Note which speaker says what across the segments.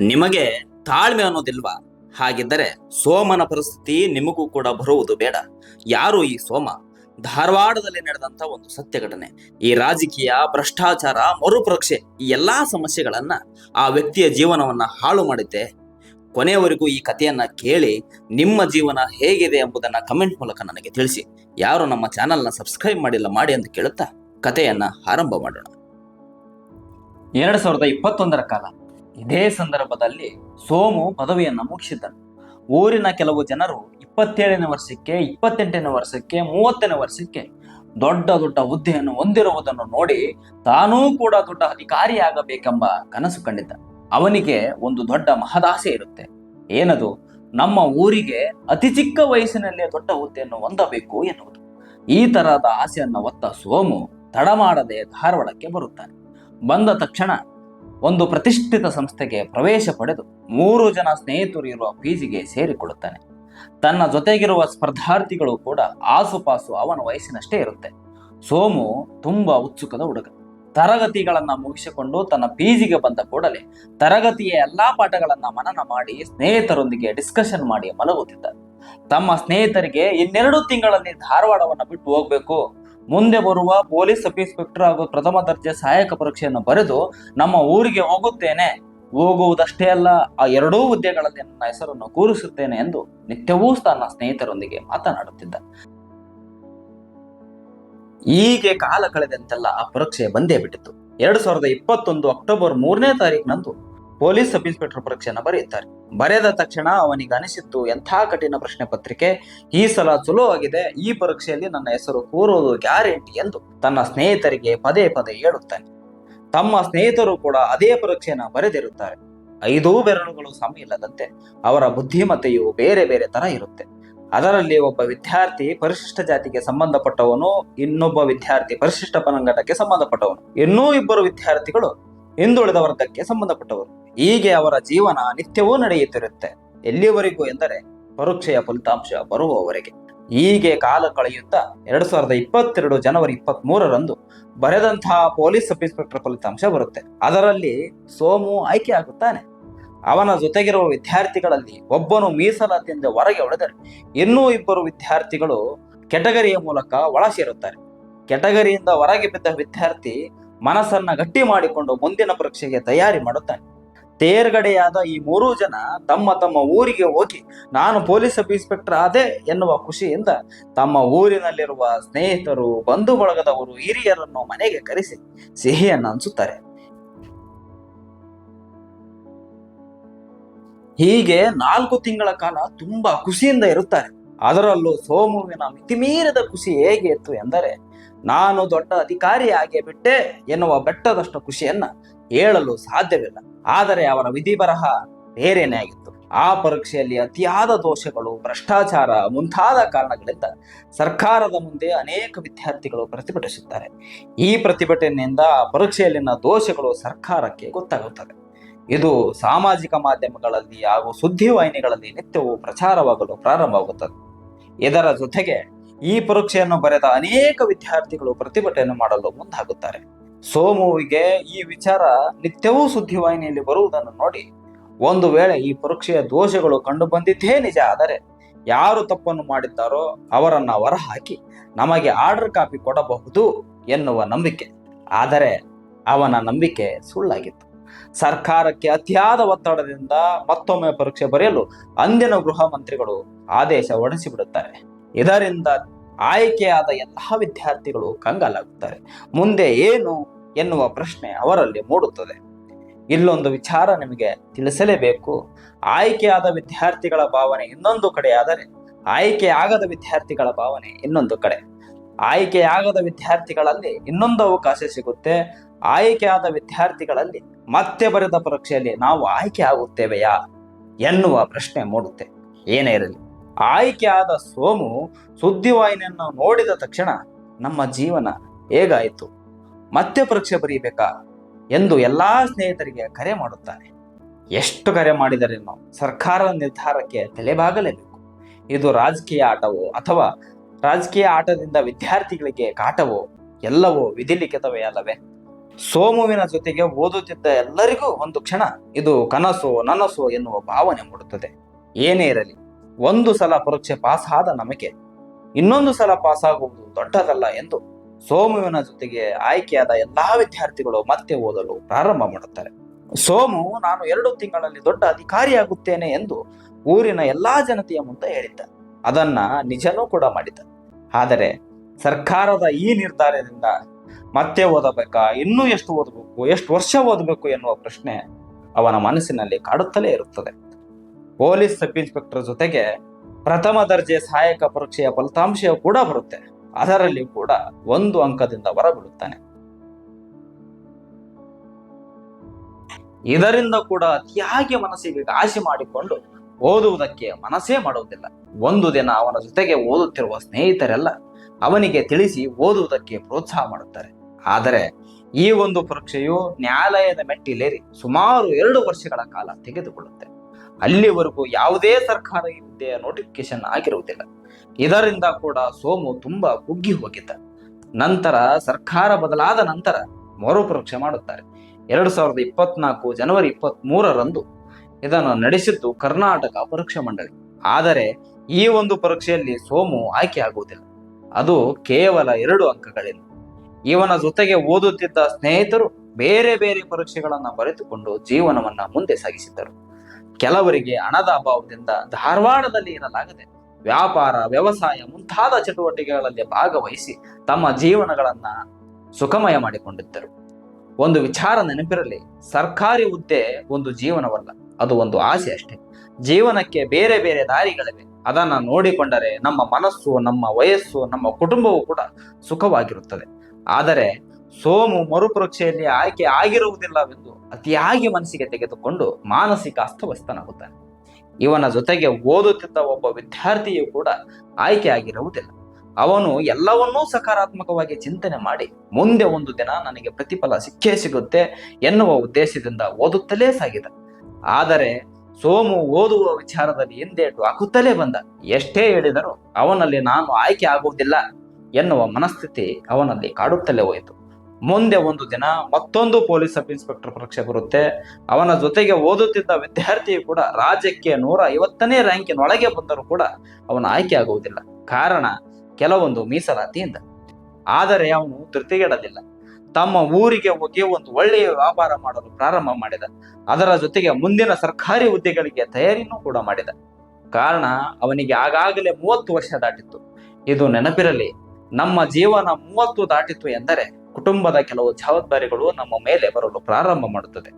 Speaker 1: ನಿಮಗೆ ತಾಳ್ಮೆ ಅನ್ನೋದಿಲ್ವಾ? ಹಾಗಿದ್ದರೆ ಸೋಮನ ಪರಿಸ್ಥಿತಿ ನಿಮಗೂ ಕೂಡ ಬರುವುದು ಬೇಡ. ಯಾರು ಈ ಸೋಮ? ಧಾರವಾಡದಲ್ಲಿ ನಡೆದಂತ ಒಂದು ಸತ್ಯ ಘಟನೆ ಈ ರಾಜಕೀಯ, ಭ್ರಷ್ಟಾಚಾರ, ಮರುಪರೀಕ್ಷೆ ಈ ಎಲ್ಲಾ ಸಮಸ್ಯೆಗಳನ್ನ ಆ ವ್ಯಕ್ತಿಯ ಜೀವನವನ್ನ ಹಾಳು ಮಾಡಿದ್ದೆ ಕೊನೆಯವರೆಗೂ ಈ ಕಥೆಯನ್ನ ಕೇಳಿ ನಿಮ್ಮ ಜೀವನ ಹೇಗಿದೆ ಎಂಬುದನ್ನ ಕಮೆಂಟ್ ಮೂಲಕ ನನಗೆ ತಿಳಿಸಿ. ಯಾರು ನಮ್ಮ ಚಾನೆಲ್ನ ಸಬ್ಸ್ಕ್ರೈಬ್ ಮಾಡಿಲ್ಲ ಮಾಡಿ ಅಂತ ಕೇಳುತ್ತಾ ಕಥೆಯನ್ನ ಆರಂಭ ಮಾಡೋಣ. ಎರಡ್ ಸಾವಿರದ ಇಪ್ಪತ್ತೊಂದರ ಕಾಲ. ಇದೇ ಸಂದರ್ಭದಲ್ಲಿ ಸೋಮು ಪದವಿಯನ್ನು ಮುಗಿಸಿದ್ದನು. ಊರಿನ ಕೆಲವು ಜನರು ಇಪ್ಪತ್ತೇಳನೇ ವರ್ಷಕ್ಕೆ, ಇಪ್ಪತ್ತೆಂಟನೇ ವರ್ಷಕ್ಕೆ, ಮೂವತ್ತನೇ ವರ್ಷಕ್ಕೆ ದೊಡ್ಡ ದೊಡ್ಡ ಹುದ್ದೆಯನ್ನು ಹೊಂದಿರುವುದನ್ನು ನೋಡಿ ತಾನೂ ಕೂಡ ದೊಡ್ಡ ಅಧಿಕಾರಿಯಾಗಬೇಕೆಂಬ ಕನಸು ಕಂಡಿದ್ದ ಅವನಿಗೆ ಒಂದು ದೊಡ್ಡ ಮಹದಾಸೆ ಇರುತ್ತೆ. ಏನದು? ನಮ್ಮ ಊರಿಗೆ ಅತಿ ಚಿಕ್ಕ ವಯಸ್ಸಿನಲ್ಲೇ ದೊಡ್ಡ ಹುದ್ದೆಯನ್ನು ಹೊಂದಬೇಕು ಎನ್ನುವುದು. ಈ ತರಹದ ಆಸೆಯನ್ನು ಒತ್ತ ಸೋಮು ತಡ ಮಾಡದೆ ಧಾರವಾಡಕ್ಕೆ ಬರುತ್ತಾನೆ. ಬಂದ ತಕ್ಷಣ ಒಂದು ಪ್ರತಿಷ್ಠಿತ ಸಂಸ್ಥೆಗೆ ಪ್ರವೇಶ ಪಡೆದು ಮೂರು ಜನ ಸ್ನೇಹಿತರು ಇರುವ ಪಿಜಿಗೆ ಸೇರಿಕೊಳ್ಳುತ್ತಾನೆ. ತನ್ನ ಜೊತೆಗಿರುವ ಸ್ಪರ್ಧಾರ್ಥಿಗಳು ಕೂಡ ಆಸುಪಾಸು ಅವನ ವಯಸ್ಸಿನಷ್ಟೇ ಇರುತ್ತೆ. ಸೋಮು ತುಂಬಾ ಉತ್ಸುಕದ ಹುಡುಗ. ತರಗತಿಗಳನ್ನ ಮುಗಿಸಿಕೊಂಡು ತನ್ನ ಪಿಜಿಗೆ ಬಂದ ಕೂಡಲೇ ತರಗತಿಯ ಎಲ್ಲಾ ಪಾಠಗಳನ್ನ ಮನನ ಮಾಡಿ ಸ್ನೇಹಿತರೊಂದಿಗೆ ಡಿಸ್ಕಷನ್ ಮಾಡಿ ಮಲಗುತ್ತಿದ್ದ ತಮ್ಮ ಸ್ನೇಹಿತರಿಗೆ ಇನ್ನೆರಡು ತಿಂಗಳಲ್ಲಿ ಧಾರವಾಡವನ್ನು ಬಿಟ್ಟು ಹೋಗ್ಬೇಕು. ಮುಂದೆ ಬರುವ ಪೊಲೀಸ್ ಸಬ್ ಇನ್ಸ್ಪೆಕ್ಟರ್ ಹಾಗೂ ಪ್ರಥಮ ದರ್ಜೆ ಸಹಾಯಕ ಪರೀಕ್ಷೆಯನ್ನು ಬರೆದು ನಮ್ಮ ಊರಿಗೆ ಹೋಗುತ್ತೇನೆ. ಹೋಗುವುದಷ್ಟೇ ಅಲ್ಲ, ಆ ಎರಡೂ ಹುದ್ದೆಗಳಲ್ಲಿ ನನ್ನ ಹೆಸರನ್ನು ಕೂರಿಸುತ್ತೇನೆ ಎಂದು ನಿತ್ಯವೂ ತನ್ನ ಸ್ನೇಹಿತರೊಂದಿಗೆ ಮಾತನಾಡುತ್ತಿದ್ದ. ಹೀಗೆ ಕಾಲ ಕಳೆದಂತೆಲ್ಲ ಆ ಪರೀಕ್ಷೆ ಬಂದೇ ಬಿಟ್ಟಿತ್ತು. ಎರಡು ಸಾವಿರದ ಇಪ್ಪತ್ತೊಂದು ಅಕ್ಟೋಬರ್ ಮೂರನೇ ತಾರೀಕಿನಂದು ಪೊಲೀಸ್ ಸಬ್ ಇನ್ಸ್ಪೆಕ್ಟರ್ ಪರೀಕ್ಷೆಯನ್ನು ಬರೆಯುತ್ತಾರೆ. ಬರೆದ ತಕ್ಷಣ ಅವನಿಗೆ ಅನಿಸಿತ್ತು ಎಂಥ ಕಠಿಣ ಪ್ರಶ್ನೆ ಪತ್ರಿಕೆ? ಈ ಸಲ ಚಲೋ ಆಗಿದೆ ಈ ಪರೀಕ್ಷೆಯಲ್ಲಿ ನನ್ನ ಹೆಸರು ಕೂರುವುದು ಗ್ಯಾರಂಟಿ ಎಂದು ತನ್ನ ಸ್ನೇಹಿತರಿಗೆ ಪದೇ ಪದೇ ಹೇಳುತ್ತಾನೆ. ತಮ್ಮ ಸ್ನೇಹಿತರು ಕೂಡ ಅದೇ ಪರೀಕ್ಷೆಯನ್ನು ಬರೆದಿರುತ್ತಾರೆ. ಐದೂ ಬೆರಳುಗಳು ಸಮ ಇಲ್ಲದಂತೆ ಅವರ ಬುದ್ಧಿಮತ್ತೆಯು ಬೇರೆ ಬೇರೆ ತರ ಇರುತ್ತೆ. ಅದರಲ್ಲಿ ಒಬ್ಬ ವಿದ್ಯಾರ್ಥಿ ಪರಿಶಿಷ್ಟ ಜಾತಿಗೆ ಸಂಬಂಧಪಟ್ಟವನು, ಇನ್ನೊಬ್ಬ ವಿದ್ಯಾರ್ಥಿ ಪರಿಶಿಷ್ಟ ಪನಂಗಟಕ್ಕೆ ಸಂಬಂಧಪಟ್ಟವನು. ಇನ್ನೂ ಇಬ್ಬರು ವಿದ್ಯಾರ್ಥಿಗಳು ಹಿಂದುಳಿದ ವರ್ಗಕ್ಕೆ ಸಂಬಂಧಪಟ್ಟವರು. ಹೀಗೆ ಅವರ ಜೀವನ ನಿತ್ಯವೂ ನಡೆಯುತ್ತಿರುತ್ತೆ. ಎಲ್ಲಿವರೆಗೂ ಎಂದರೆ ಪರೀಕ್ಷೆಯ ಫಲಿತಾಂಶ ಬರುವವರೆಗೆ. ಹೀಗೆ ಕಾಲ ಕಳೆಯುತ್ತಾ ಎರಡ್ ಸಾವಿರದ ಇಪ್ಪತ್ತೆರಡು ಜನವರಿ ಇಪ್ಪತ್ತ್ ಮೂರರಂದು ಬರೆದಂತಹ ಪೊಲೀಸ್ ಸಬ್ ಇನ್ಸ್ಪೆಕ್ಟರ್ ಫಲಿತಾಂಶ ಬರುತ್ತೆ. ಅದರಲ್ಲಿ ಸೋಮು ಆಯ್ಕೆ ಆಗುತ್ತಾನೆ. ಅವನ ಜೊತೆಗಿರುವ ವಿದ್ಯಾರ್ಥಿಗಳಲ್ಲಿ ಒಬ್ಬನು ಮೀಸಲಾತಿಯಿಂದ ಹೊರಗೆ ಹೊಡೆದರೆ ಇನ್ನೂ ಇಬ್ಬರು ವಿದ್ಯಾರ್ಥಿಗಳು ಕೆಟಗರಿಯ ಮೂಲಕ ಒಳ ಸೇರುತ್ತಾರೆ. ಕೆಟಗರಿಯಿಂದ ಹೊರಗೆ ಬಿದ್ದ ವಿದ್ಯಾರ್ಥಿ ಮನಸ್ಸನ್ನ ಗಟ್ಟಿ ಮಾಡಿಕೊಂಡು ಮುಂದಿನ ಪರೀಕ್ಷೆಗೆ ತಯಾರಿ ಮಾಡುತ್ತಾನೆ. ತೇರ್ಗಡೆಯಾದ ಈ ಮೂರೂ ಜನ ತಮ್ಮ ತಮ್ಮ ಊರಿಗೆ ಹೋಗಿ, ನಾನು ಪೊಲೀಸ್ ಸಬ್ ಇನ್ಸ್ಪೆಕ್ಟರ್ ಆದೆ ಎನ್ನುವ ಖುಷಿಯಿಂದ ತಮ್ಮ ಊರಿನಲ್ಲಿರುವ ಸ್ನೇಹಿತರು, ಬಂಧು ಬಳಗದವರು, ಹಿರಿಯರನ್ನು ಮನೆಗೆ ಕರೆಸಿ, ಸಿಹಿಯನ್ನು ಅನ್ಸುತ್ತಾರೆ ಹೀಗೆ ನಾಲ್ಕು ತಿಂಗಳ ಕಾಲ ತುಂಬಾ ಖುಷಿಯಿಂದ ಇರುತ್ತಾರೆ. ಅದರಲ್ಲೂ ಸೋಮುವಿನ ಮಿತಿಮೀರಿದ ಖುಷಿ ಹೇಗೆ ಇತ್ತು ಎಂದರೆ, ನಾನು ದೊಡ್ಡ ಅಧಿಕಾರಿ ಬಿಟ್ಟೆ ಎನ್ನುವ ಬೆಟ್ಟದಷ್ಟು ಖುಷಿಯನ್ನ ಹೇಳಲು ಸಾಧ್ಯವಿಲ್ಲ. ಆದರೆ ಅವರ ವಿಧಿ ಬರಹ ಬೇರೆನೇ ಆಗಿತ್ತು. ಆ ಪರೀಕ್ಷೆಯಲ್ಲಿ ಅತಿಯಾದ ದೋಷಗಳು, ಭ್ರಷ್ಟಾಚಾರ ಮುಂತಾದ ಕಾರಣಗಳಿಂದ ಸರ್ಕಾರದ ಮುಂದೆ ಅನೇಕ ವಿದ್ಯಾರ್ಥಿಗಳು ಪ್ರತಿಭಟಿಸುತ್ತಾರೆ. ಈ ಪ್ರತಿಭಟನೆಯಿಂದ ಆ ಪರೀಕ್ಷೆಯಲ್ಲಿನ ದೋಷಗಳು ಸರ್ಕಾರಕ್ಕೆ ಗೊತ್ತಾಗುತ್ತದೆ ಇದು ಸಾಮಾಜಿಕ ಮಾಧ್ಯಮಗಳಲ್ಲಿ ಹಾಗೂ ಸುದ್ದಿವಾಹಿನಿಗಳಲ್ಲಿ ನಿತ್ಯವೂ ಪ್ರಚಾರವಾಗಲು ಪ್ರಾರಂಭವಾಗುತ್ತದೆ. ಇದರ ಜೊತೆಗೆ ಈ ಪರೀಕ್ಷೆಯನ್ನು ಬರೆದ ಅನೇಕ ವಿದ್ಯಾರ್ಥಿಗಳು ಪ್ರತಿಭಟನೆ ಮಾಡಲು ಮುಂದಾಗುತ್ತಾರೆ. ಸೋಮುವಿಗೆ ಈ ವಿಚಾರ ನಿತ್ಯವೂ ಸುದ್ದಿವಾಹಿನಿಯಲ್ಲಿ ಬರುವುದನ್ನು ನೋಡಿ ಒಂದು ವೇಳೆ ಈ ಪರೀಕ್ಷೆಯ ದೋಷಗಳು ಕಂಡು ಬಂದಿದ್ದೇ ನಿಜ. ಆದರೆ ಯಾರು ತಪ್ಪನ್ನು ಮಾಡಿದ್ದಾರೋ ಅವರನ್ನ ಹೊರಹಾಕಿ ನಮಗೆ ಆರ್ಡರ್ ಕಾಪಿ ಕೊಡಬಹುದು ಎನ್ನುವ ನಂಬಿಕೆ. ಆದರೆ ಅವನ ನಂಬಿಕೆ ಸುಳ್ಳಾಗಿತ್ತು. ಸರ್ಕಾರಕ್ಕೆ ಅತಿಯಾದ ಒತ್ತಡದಿಂದ ಮತ್ತೊಮ್ಮೆ ಪರೀಕ್ಷೆ ಬರೆಯಲು ಅಂದಿನ ಗೃಹ ಮಂತ್ರಿಗಳು ಆದೇಶ ಹೊರಡಿಸಿಬಿಡುತ್ತಾರೆ. ಇದರಿಂದ ಆಯ್ಕೆಯಾದ ಎಲ್ಲ ವಿದ್ಯಾರ್ಥಿಗಳು ಕಂಗಾಲಾಗುತ್ತಾರೆ. ಮುಂದೆ ಏನು ಎನ್ನುವ ಪ್ರಶ್ನೆ ಅವರಲ್ಲಿ ಮೂಡುತ್ತದೆ. ಇಲ್ಲೊಂದು ವಿಚಾರ ನಿಮಗೆ ತಿಳಿಸಲೇಬೇಕು. ಆಯ್ಕೆಯಾದ ವಿದ್ಯಾರ್ಥಿಗಳ ಭಾವನೆ ಇನ್ನೊಂದು ಕಡೆಯಾದರೆ, ಆಯ್ಕೆಯಾಗದ ವಿದ್ಯಾರ್ಥಿಗಳ ಭಾವನೆ ಇನ್ನೊಂದು ಕಡೆ. ಆಯ್ಕೆಯಾಗದ ವಿದ್ಯಾರ್ಥಿಗಳಲ್ಲಿ ಇನ್ನೊಂದು ಅವಕಾಶ ಸಿಗುತ್ತೆ. ಆಯ್ಕೆಯಾದ ವಿದ್ಯಾರ್ಥಿಗಳಲ್ಲಿ ಮತ್ತೆ ಬರೆದ ಪರೀಕ್ಷೆಯಲ್ಲಿ ನಾವು ಆಯ್ಕೆ ಆಗುತ್ತೇವೆಯಾ ಎನ್ನುವ ಪ್ರಶ್ನೆ ಮೂಡುತ್ತೆ. ಏನೇ ಇರಲಿ, ಆಯ್ಕೆಯಾದ ಸೋಮು ಸುದ್ದಿವಾಹಿನಿಯನ್ನು ನೋಡಿದ ತಕ್ಷಣ ನಮ್ಮ ಜೀವನ ಹೇಗಾಯಿತು? ಮತ್ತೆ ಪರೀಕ್ಷೆ ಬರೀಬೇಕಾ ಎಂದು ಎಲ್ಲಾ ಸ್ನೇಹಿತರಿಗೆ ಕರೆ ಮಾಡುತ್ತಾನೆ ಎಷ್ಟು ಕರೆ ಮಾಡಿದರೇನು ಸರ್ಕಾರದ ನಿರ್ಧಾರಕ್ಕೆ ತಲೆಬಾಗಲೇಬೇಕು. ಇದು ರಾಜಕೀಯ ಆಟವೋ ಅಥವಾ ರಾಜಕೀಯ ಆಟದಿಂದ ವಿದ್ಯಾರ್ಥಿಗಳಿಗೆ ಕಾಟವೋ ಎಲ್ಲವೂ ವಿಧಿಲಿಖಿತವೇ ಅಲ್ಲವೇ? ಸೋಮುವಿನ ಜೊತೆಗೆ ಓದುತ್ತಿದ್ದ ಎಲ್ಲರಿಗೂ ಒಂದು ಕ್ಷಣ ಇದು ಕನಸು ನನಸು ಎನ್ನುವ ಭಾವನೆ ಮೂಡುತ್ತದೆ. ಏನೇ ಇರಲಿ, ಒಂದು ಸಲ ಪರೀಕ್ಷೆ ಪಾಸ್ ಆದ ನಮಗೆ ಇನ್ನೊಂದು ಸಲ ಪಾಸ್ ಆಗುವುದು ದೊಡ್ಡದಲ್ಲ ಎಂದು ಸೋಮುವಿನ ಜೊತೆಗೆ ಆಯ್ಕೆಯಾದ ಎಲ್ಲಾ ವಿದ್ಯಾರ್ಥಿಗಳು ಮತ್ತೆ ಓದಲು ಪ್ರಾರಂಭ ಮಾಡುತ್ತಾರೆ. ಸೋಮು, ನಾನು ಎರಡು ತಿಂಗಳಲ್ಲಿ ದೊಡ್ಡ ಅಧಿಕಾರಿಯಾಗುತ್ತೇನೆ ಎಂದು ಊರಿನ ಎಲ್ಲಾ ಜನತೆಯ ಮುಂದೆ ಹೇಳಿದ್ದ. ಅದನ್ನ ನಿಜನೂ ಕೂಡ ಮಾಡಿದ್ದ. ಆದರೆ ಸರ್ಕಾರದ ಈ ನಿರ್ಧಾರದಿಂದ ಮತ್ತೆ ಓದಬೇಕಾ, ಇನ್ನೂ ಎಷ್ಟು ಓದಬೇಕು, ಎಷ್ಟು ವರ್ಷ ಓದಬೇಕು ಎನ್ನುವ ಪ್ರಶ್ನೆ ಅವನ ಮನಸ್ಸಿನಲ್ಲಿ ಕಾಡುತ್ತಲೇ ಇರುತ್ತದೆ. ಪೊಲೀಸ್ ಸಬ್ ಇನ್ಸ್ಪೆಕ್ಟರ್ ಜೊತೆಗೆ ಪ್ರಥಮ ದರ್ಜೆ ಸಹಾಯಕ ಪರೀಕ್ಷೆಯ ಫಲಿತಾಂಶ ಕೂಡ ಬರುತ್ತೆ. ಅದರಲ್ಲಿ ಕೂಡ ಒಂದು ಅಂಕದಿಂದ ಹೊರಬೀಳುತ್ತಾನೆ. ಇದರಿಂದ ಕೂಡ ಅತಿಯಾಗಿ ಮನಸ್ಸಿಗೆ ಆಸೆ ಮಾಡಿಕೊಂಡು ಓದುವುದಕ್ಕೆ ಮನಸ್ಸೇ ಮಾಡುವುದಿಲ್ಲ ಒಂದು ದಿನ ಅವನ ಜೊತೆಗೆ ಓದುತ್ತಿರುವ ಸ್ನೇಹಿತರೆಲ್ಲ ಅವನಿಗೆ ತಿಳಿಸಿ ಓದುವುದಕ್ಕೆ ಪ್ರೋತ್ಸಾಹ ಮಾಡುತ್ತಾರೆ. ಆದರೆ ಈ ಒಂದು ಪರೀಕ್ಷೆಯು ನ್ಯಾಯಾಲಯದ ಮೆಟ್ಟಿಲೇರಿ ಸುಮಾರು ಎರಡು ವರ್ಷಗಳ ಕಾಲ ತೆಗೆದುಕೊಳ್ಳುತ್ತೆ. ಅಲ್ಲಿವರೆಗೂ ಯಾವುದೇ ಸರ್ಕಾರಿ ಹುದ್ದೆಯ ನೋಟಿಫಿಕೇಶನ್ ಆಗಿರುವುದಿಲ್ಲ. ಇದರಿಂದ ಕೂಡ ಸೋಮು ತುಂಬಾ ಕುಗ್ಗಿ ಹೋಗಿದ್ದ. ನಂತರ ಸರ್ಕಾರ ಬದಲಾದ ನಂತರ ಮರುಪರೀಕ್ಷೆ ಮಾಡುತ್ತಾರೆ. ಎರಡು ಸಾವಿರದ ಇಪ್ಪತ್ನಾಲ್ಕು ಜನವರಿ ಇಪ್ಪತ್ತ್ ಮೂರರಂದು ಇದನ್ನು ನಡೆಸಿದ್ದು ಕರ್ನಾಟಕ ಪರೀಕ್ಷಾ ಮಂಡಳಿ. ಆದರೆ ಈ ಒಂದು ಪರೀಕ್ಷೆಯಲ್ಲಿ ಸೋಮು ಆಯ್ಕೆ ಆಗುವುದಿಲ್ಲ. ಅದು ಕೇವಲ ಎರಡು ಅಂಕಗಳಿಂದ ಇವನ ಜೊತೆಗೆ ಓದುತ್ತಿದ್ದ ಸ್ನೇಹಿತರು ಬೇರೆ ಬೇರೆ ಪರೀಕ್ಷೆಗಳನ್ನು ಬರೆದುಕೊಂಡು ಜೀವನವನ್ನ ಮುಂದೆ ಸಾಗಿಸಿದ್ದರು. ಕೆಲವರಿಗೆ ಹಣದ ಅಭಾವದಿಂದ ಧಾರವಾಡದಲ್ಲಿ ಇರಲಾಗದೆ ವ್ಯಾಪಾರ, ವ್ಯವಸಾಯ ಮುಂತಾದ ಚಟುವಟಿಕೆಗಳಲ್ಲಿ ಭಾಗವಹಿಸಿ ತಮ್ಮ ಜೀವನಗಳನ್ನ ಸುಖಮಯ ಮಾಡಿಕೊಂಡಿದ್ದರು. ಒಂದು ವಿಚಾರ ನೆನಪಿರಲಿ, ಸರ್ಕಾರಿ ಹುದ್ದೆ ಒಂದು ಜೀವನವಲ್ಲ, ಅದು ಒಂದು ಆಸೆ ಅಷ್ಟೇ. ಜೀವನಕ್ಕೆ ಬೇರೆ ಬೇರೆ ದಾರಿಗಳಿವೆ. ಅದನ್ನ ನೋಡಿಕೊಂಡರೆ ನಮ್ಮ ಮನಸ್ಸು, ನಮ್ಮ ವಯಸ್ಸು, ನಮ್ಮ ಕುಟುಂಬವು ಕೂಡ ಸುಖವಾಗಿರುತ್ತದೆ. ಆದರೆ ಸೋಮು ಮರುಪರೀಕ್ಷೆಯಲ್ಲಿ ಆಯ್ಕೆ ಆಗಿರುವುದಿಲ್ಲವೆಂದು ಅತಿಯಾಗಿ ಮನಸ್ಸಿಗೆ ತೆಗೆದುಕೊಂಡು ಮಾನಸಿಕ ಅಸ್ತವ್ಯಸ್ತನಾಗುತ್ತಾನೆ. ಇವನ ಜೊತೆಗೆ ಓದುತ್ತಿದ್ದ ಒಬ್ಬ ವಿದ್ಯಾರ್ಥಿಯು ಕೂಡ ಆಯ್ಕೆ ಆಗಿರುವುದಿಲ್ಲ. ಅವನು ಎಲ್ಲವನ್ನೂ ಸಕಾರಾತ್ಮಕವಾಗಿ ಚಿಂತನೆ ಮಾಡಿ, ಮುಂದೆ ಒಂದು ದಿನ ನನಗೆ ಪ್ರತಿಫಲ ಸಿಕ್ಕೇ ಸಿಗುತ್ತೆ ಎನ್ನುವ ಉದ್ದೇಶದಿಂದ ಓದುತ್ತಲೇ ಸಾಗಿದ. ಆದರೆ ಸೋಮು ಓದುವ ವಿಚಾರದಲ್ಲಿ ಹಿಂದೇಟು ಹಾಕುತ್ತಲೇ ಬಂದ. ಎಷ್ಟೇ ಹೇಳಿದರೂ ಅವನಲ್ಲಿ ನಾನು ಆಯ್ಕೆ ಆಗುವುದಿಲ್ಲ ಎನ್ನುವ ಮನಸ್ಥಿತಿ ಅವನಲ್ಲಿ ಕಾಡುತ್ತಲೇ ಹೋಯಿತು. ಮುಂದೆ ಒಂದು ದಿನ ಮತ್ತೊಂದು ಪೊಲೀಸ್ ಸಬ್ ಇನ್ಸ್ಪೆಕ್ಟರ್ ಪರೀಕ್ಷೆ ಬರುತ್ತೆ. ಅವನ ಜೊತೆಗೆ ಓದುತ್ತಿದ್ದ ವಿದ್ಯಾರ್ಥಿಯು ಕೂಡ ರಾಜ್ಯಕ್ಕೆ ನೂರ ಐವತ್ತನೇ ರ್ಯಾಂಕಿನ ಒಳಗೆ ಬಂದರೂ ಕೂಡ ಅವನ ಆಯ್ಕೆ ಆಗುವುದಿಲ್ಲ. ಕಾರಣ ಕೆಲವೊಂದು ಮೀಸಲಾತಿಯಿಂದ ಆದರೆ ಅವನು ತೃಪ್ತಿಗೆಡಲಿಲ್ಲ ತಮ್ಮ ಊರಿಗೆ ಹೋಗಿ ಒಂದು ಒಳ್ಳೆಯ ವ್ಯಾಪಾರ ಮಾಡಲು ಪ್ರಾರಂಭ ಮಾಡಿದ. ಅದರ ಜೊತೆಗೆ ಮುಂದಿನ ಸರ್ಕಾರಿ ಹುದ್ದೆಗಳಿಗೆ ತಯಾರಿನೂ ಕೂಡ ಮಾಡಿದ. ಕಾರಣ ಅವನಿಗೆ ಆಗಾಗಲೇ ಮೂವತ್ತು ವರ್ಷ ದಾಟಿತ್ತು. ಇದು ನೆನಪಿರಲಿ, ನಮ್ಮ ಜೀವನ ಮೂವತ್ತು ದಾಟಿತ್ತು ಎಂದರೆ ಕುಟುಂಬದ ಕೆಲವು ಜವಾಬ್ದಾರಿಗಳು ನಮ್ಮ ಮೇಲೆ ಬರಲು ಪ್ರಾರಂಭ ಮಾಡುತ್ತದೆ.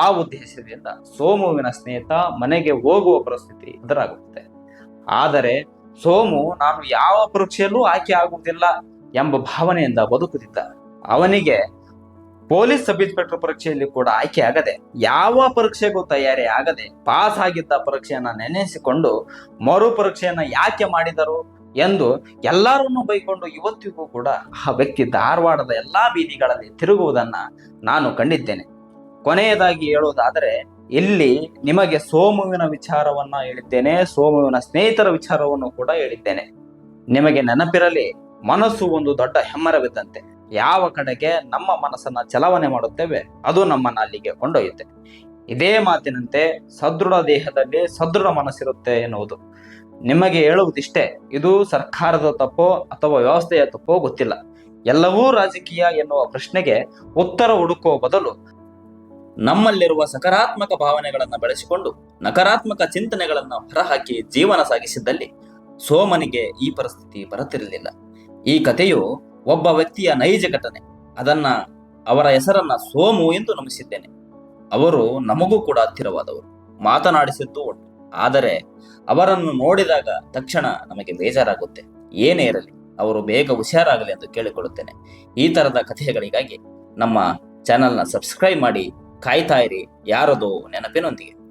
Speaker 1: ಆ ಉದ್ದೇಶದಿಂದ ಸೋಮುವಿನ ಸ್ನೇಹಿತ ಮನೆಗೆ ಹೋಗುವ ಪರಿಸ್ಥಿತಿ ಎದುರಾಗುತ್ತದೆ. ಆದರೆ ಸೋಮು, ನಾನು ಯಾವ ಪರೀಕ್ಷೆಯಲ್ಲೂ ಆಯ್ಕೆ ಆಗುವುದಿಲ್ಲ ಎಂಬ ಭಾವನೆಯಿಂದ ಬದುಕುತ್ತಿದ್ದ ಅವನಿಗೆ ಪೊಲೀಸ್ ಸಬ್ ಇನ್ಸ್ಪೆಕ್ಟರ್ ಪರೀಕ್ಷೆಯಲ್ಲಿ ಕೂಡ ಆಯ್ಕೆ ಆಗದೆ, ಯಾವ ಪರೀಕ್ಷೆಗೂ ತಯಾರಿ ಆಗದೆ, ಪಾಸ್ ಆಗಿದ್ದ ಪರೀಕ್ಷೆಯನ್ನ ನೆನೆಸಿಕೊಂಡು ಮರು ಪರೀಕ್ಷೆಯನ್ನ ಯಾಕೆ ಮಾಡಿದರು? ಎಂದು ಎಲ್ಲರನ್ನು ಬೈಕೊಂಡು ಇವತ್ತಿಗೂ ಕೂಡ ಆ ವ್ಯಕ್ತಿ ಧಾರವಾಡದ ಎಲ್ಲಾ ಬೀದಿಗಳಲ್ಲಿ ತಿರುಗುವುದನ್ನ ನಾನು ಕಂಡಿದ್ದೇನೆ. ಕೊನೆಯದಾಗಿ ಹೇಳುವುದಾದರೆ, ಇಲ್ಲಿ ನಿಮಗೆ ಸೋಮುವಿನ ವಿಚಾರವನ್ನ ಹೇಳಿದ್ದೇನೆ, ಸೋಮುವಿನ ಸ್ನೇಹಿತರ ವಿಚಾರವನ್ನು ಕೂಡ ಹೇಳಿದ್ದೇನೆ. ನಿಮಗೆ ನೆನಪಿರಲಿ, ಮನಸ್ಸು ಒಂದು ದೊಡ್ಡ ಹೆಮ್ಮರವಿದ್ದಂತೆ. ಯಾವ ಕಡೆಗೆ ನಮ್ಮ ಮನಸ್ಸನ್ನು ಚಲಾವಣೆ ಮಾಡುತ್ತೇವೆ, ಅದು ನಮ್ಮನ್ನು ಅಲ್ಲಿಗೆ ಕೊಂಡೊಯ್ಯುತ್ತೆ. ಇದೇ ಮಾತಿನಂತೆ ಸದೃಢ ದೇಹದಲ್ಲಿ ಸದೃಢ ಮನಸ್ಸಿರುತ್ತೆ ಎನ್ನುವುದು. ನಿಮಗೆ ಹೇಳುವುದಿಷ್ಟೇ, ಇದು ಸರ್ಕಾರದ ತಪ್ಪೋ ಅಥವಾ ವ್ಯವಸ್ಥೆಯ ತಪ್ಪೋ ಗೊತ್ತಿಲ್ಲ. ಎಲ್ಲವೂ ರಾಜಕೀಯ ಎನ್ನುವ ಪ್ರಶ್ನೆಗೆ ಉತ್ತರ ಹುಡುಕುವ ಬದಲು ನಮ್ಮಲ್ಲಿರುವ ಸಕಾರಾತ್ಮಕ ಭಾವನೆಗಳನ್ನು ಬೆಳೆಸಿಕೊಂಡು ನಕಾರಾತ್ಮಕ ಚಿಂತನೆಗಳನ್ನು ಹೊರಹಾಕಿ ಜೀವನ ಸಾಗಿಸಿದ್ದಲ್ಲಿ ಸೋಮನಿಗೆ ಈ ಪರಿಸ್ಥಿತಿ ಬರುತ್ತಿರಲಿಲ್ಲ. ಈ ಕಥೆಯು ಒಬ್ಬ ವ್ಯಕ್ತಿಯ ನೈಜ ಘಟನೆ, ಅದನ್ನ ಅವರ ಹೆಸರನ್ನ ಸೋಮು ಎಂದು ನಮಿಸಿದ್ದೇನೆ. ಅವರು ನಮಗೂ ಕೂಡ ಹತ್ತಿರವಾದವರು. ಮಾತನಾಡಿಸಿದ್ದು ಒಟ್ಟು. ಆದರೆ ಅವರನ್ನು ನೋಡಿದಾಗ ತಕ್ಷಣ ನಮಗೆ ಬೇಜಾರಾಗುತ್ತೆ. ಏನೇ ಇರಲಿ, ಅವರು ಬೇಗ ಹುಷಾರಾಗಲಿ ಎಂದು ಕೇಳಿಕೊಳ್ಳುತ್ತೇನೆ. ಈ ತರದ ಕಥೆಗಳಿಗಾಗಿ ನಮ್ಮ ಚಾನೆಲ್ನ ಸಬ್ಸ್ಕ್ರೈಬ್ ಮಾಡಿ, ಕಾಯ್ತಾ ಇರಿ. ಯಾರದೋ ನೆನಪಿನೊಂದಿಗೆ.